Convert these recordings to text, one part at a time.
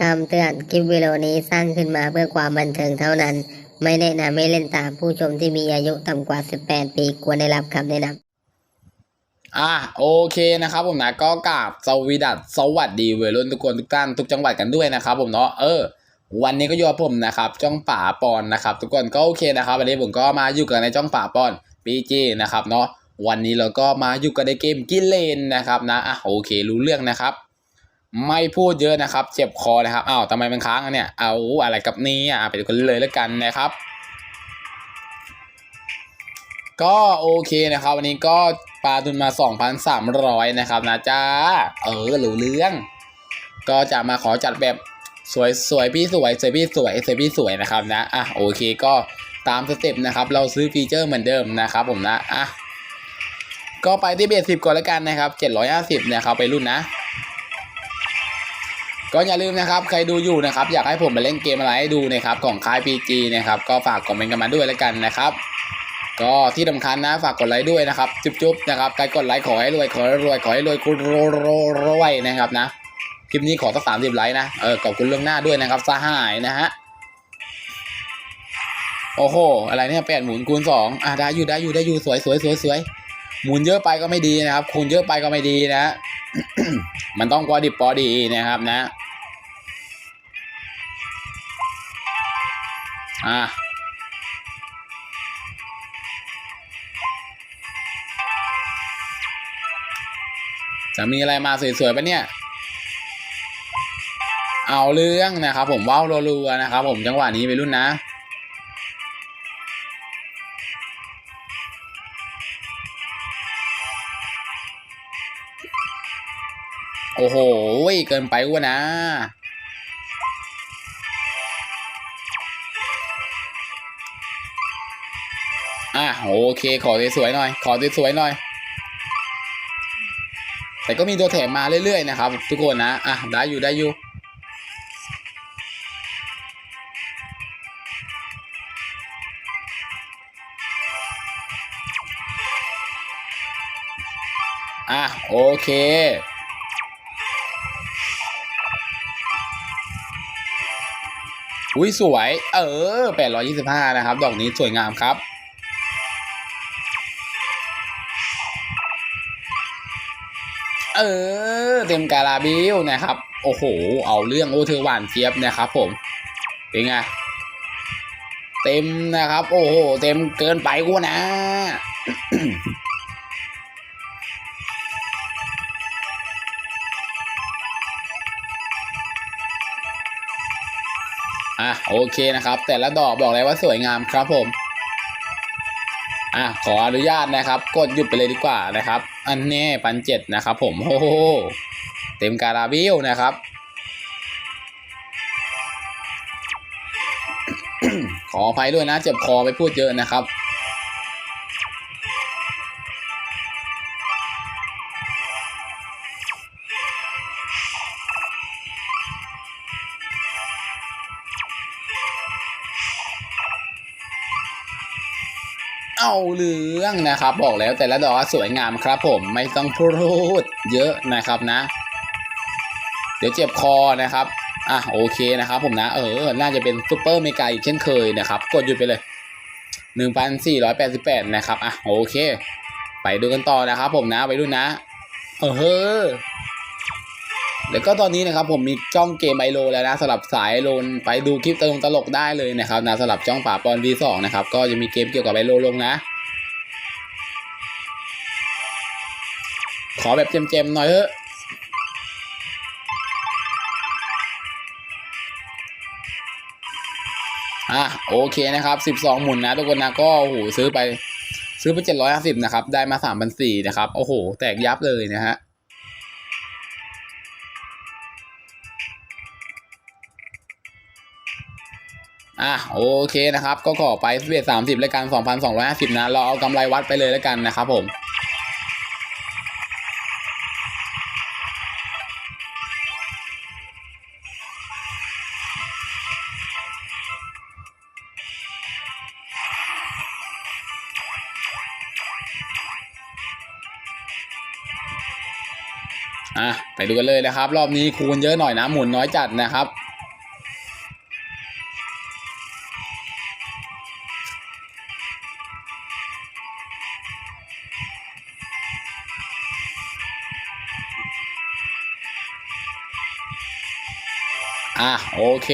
คำเตือนคลิปวิดีโอนี้สร้างขึ้นมาเพื่อความบันเทิงเท่านั้น ไม่แนะนำให้เล่นตามผู้ชมที่มีอายุต่ำกว่า 18 ปีควรได้รับคำแนะนำอะโอเคนะครับผมนะก็กราบสวีดัสสวัสดีเวรุ่นทุกคนทุกท่านทุกจังหวัดกันด้วยนะครับผมเนาะเออวันนี้ก็อยู่กับผมนะครับจ้องป่าปอนนะครับ ทุกคนก็โอเคนะครับวันนี้ผมก็มาอยู่กันในจ้องป่าปอนปีจีนะครับเนาะวันนี้เราก็มาอยู่กันในเกมกินเลนนะครับนะอะโอเครู้เรื่องนะครับ ไม่พูดเยอะนะครับ เจ็บคอนะครับอ้าวทำไมมันค้างอะเนี่ยเอาอะไรกับนี้อะไปดูกันเลยแล้วกันนะครับ ก็โอเคนะครับ วันนี้ก็ปลาทุนมา 2,300 นะครับนะจ้าเออรู้เรื่อง ก็จะมาขอจัดแบบสวยสวยพี่สวยสวยพี่สวยสวยพี่สวยนะครับนะอะโอเคก็ตามสเต็ปนะครับ เราซื้อฟีเจอร์เหมือนเดิมนะครับ ผมนะอะก็ไปที่เบสสิบก่อนแล้วกันนะครับ 750นะครับไปรุ่นนะ ก็อย่าลืมนะครับใครดูอยู่นะครับอยากให้ผมมาเล่นเกมอะไรให้ดูนะครับของค่าย PG นะครับก็ฝากคอมเมนต์กันมาด้วยแล้วกันนะครับ ก็ที่สำคัญนะฝากกดไลค์ด้วยนะครับจุ๊บๆนะครับใครกดไลค์ขอให้รวยขอให้รวยขอให้รวยคุณรวยนะครับนะคลิปนี้ขอสักสามสิบไลค์นะเออขอบคุณเรื่องหน้าด้วยนะครับสหายนะฮะโอ้โห อะไรเนี่ยแปดหมุนคูณสองอะได้อยู่ได้อยู่ได้อยู่สวยสวยสวยสวยหมุนเยอะไปก็ไม่ดีนะครับคูณเยอะไปก็ไม่ดีนะ มันต้องพอดิบพอดีนะครับนะ อะจะมีอะไรมาสวยๆปะเนี่ย เอาเรื่องนะครับผมว้าวรัวๆนะครับผมจังหวะนี้ไปรุ่นนะโอ้โห เกินไปวะนะ อะโอเค ขอสวยๆหน่อย ขอสวยๆหน่อย แต่ก็มีตัวแถมมาเรื่อยๆนะครับ ทุกคนนะ อะได้อยู่ได้อยู่อะโอเค อุ้ยสวย เออ 825 นะครับ ดอกนี้สวยงามครับ เออเต็มการาบิลนะครับ โอ้โห เอาเรื่องโอเธอหวานเจี๊ยบนะครับผมเป็นไงเต็มนะครับ โอ้โห เต็มเกินไปกูนะ อะโอเคนะครับ แต่ละดอกบอกเลยว่าสวยงามครับผม อะขออนุญาตนะครับ กดหยุดไปเลยดีกว่านะครับ อันนี้พันเจ็ดนะครับผมโอ้โหเต็มการาบิลนะครับ ขออภัยด้วยนะ เจ็บคอไปพูดเยอะนะครับ เอาเรื่องนะครับ บอกแล้วแต่ละดอกสวยงามครับผมไม่ต้องพูดเยอะนะครับนะ เดี๋ยวเจ็บคอนะครับอะโอเคนะครับผมนะเออ น่าจะเป็นซูเปอร์เมกาอีกเช่นเคยนะครับ กดหยุดไปเลย 1,488 นะครับอะโอเค ไปดูกันต่อนะครับผมนะไปดูนะ เออเฮ้อ แล้วก็ตอนนี้นะครับผมมีจ้องเกมไอโลแล้วนะสำหรับสายโลนไปดูคลิปตลกตลกได้เลยนะครับนะสำหรับจ้องป่าปอน V2 นะครับก็จะมีเกมเกี่ยวกับไอโลลงนะ ขอแบบเจมๆหน่อยเถอะอะโอเคนะครับ 12 หมุนนะทุกคนนะก็โอ้โหซื้อไปซื้อไป 750 นะครับ ได้มา 3,400 นะครับ โอ้โห แตกยับเลยนะฮะ อะโอเคนะครับ ก็ขอไปเบียดสามสิบแล้วกันสองพันสองร้อยห้าสิบนะ เราเอากำไรวัดไปเลยแล้วกันนะครับผมอะไปดูกันเลยนะครับ รอบนี้คูณเยอะหน่อยนะหมุนน้อยจัดนะครับ อะโอเค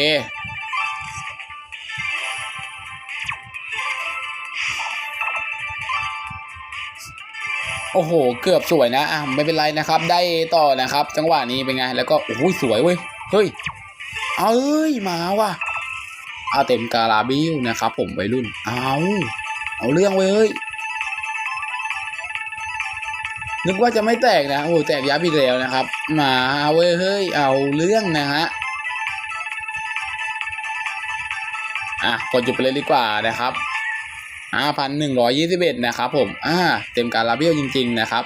โอ้โห เกือบสวยนะอะไม่เป็นไรนะครับ ได้ต่อนะครับ จังหวะนี้เป็นไง แล้วก็โอ้โหสวยเว้ย เฮ้ยเอ้ย มาว่ะเอาเต็มการาบิลนะครับ ผมวัยรุ่น เอาเอาเรื่องเว้ยนึกว่าจะไม่แตกนะโอ้แตกยับอีกแล้วนะครับ มาเว้ยเฮ้ยเอาเรื่องนะฮะ อะกดหยุดไปเลยดีกว่านะครับห้าพันหนึ่งร้อยยี่สิบเอ็ดนะครับผม อ่า เต็มการรับเบี้ยวจริง ๆ นะครับ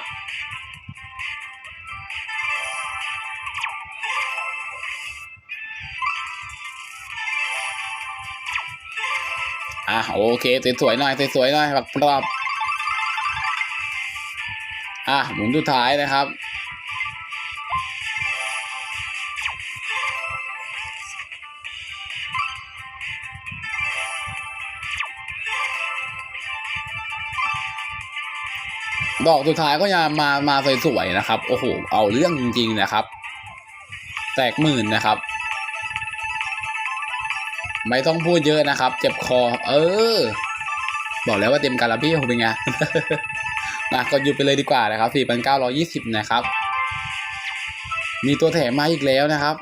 อะโอเค สวยๆหน่อย สวยๆหน่อยแบบปรอบ อะหมุนสุดท้ายนะครับ ดอกสุดท้ายก็ยังมามาสวยๆนะครับ โอ้โห เอาเรื่องจริง ๆ นะครับ แตกหมื่นนะครับ ไม่ต้องพูดเยอะนะครับ เจ็บคอ เออ บอกแล้วว่าเต็มการละพี่เป็นไงนะก็หยุดไปเลยดีกว่านะครับ 4,920 นะครับ มีตัวแถมมาอีกแล้วนะครับ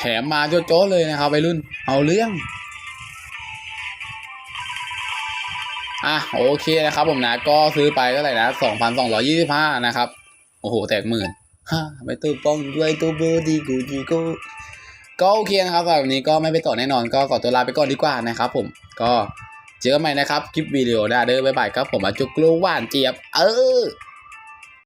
แถมมาโจ๊ะๆเลยนะครับไปรุ่น เอาเรื่อง อะโอเคนะครับ ผมนะก็ซื้อไปเท่าไหร่นะสองพันสองร้อยี่สิบห้านะครับ โอ้โห แตกหมื่นฮ่าไม่ตู้ป้องด้วยตู้เบอร์ดีกูดีกูก็โอเคนะครับสำหรับวันนี้ก็ไม่ไปต่อแน่นอนก็ขอตัวลาไปก่อนดีกว่านะครับผมก็เจอกันใหม่นะครับ คลิปวิดีโอหน้าเด้อบ๊ายบายครับผมอาจุกลูกหวานเจี๊ยบ เออ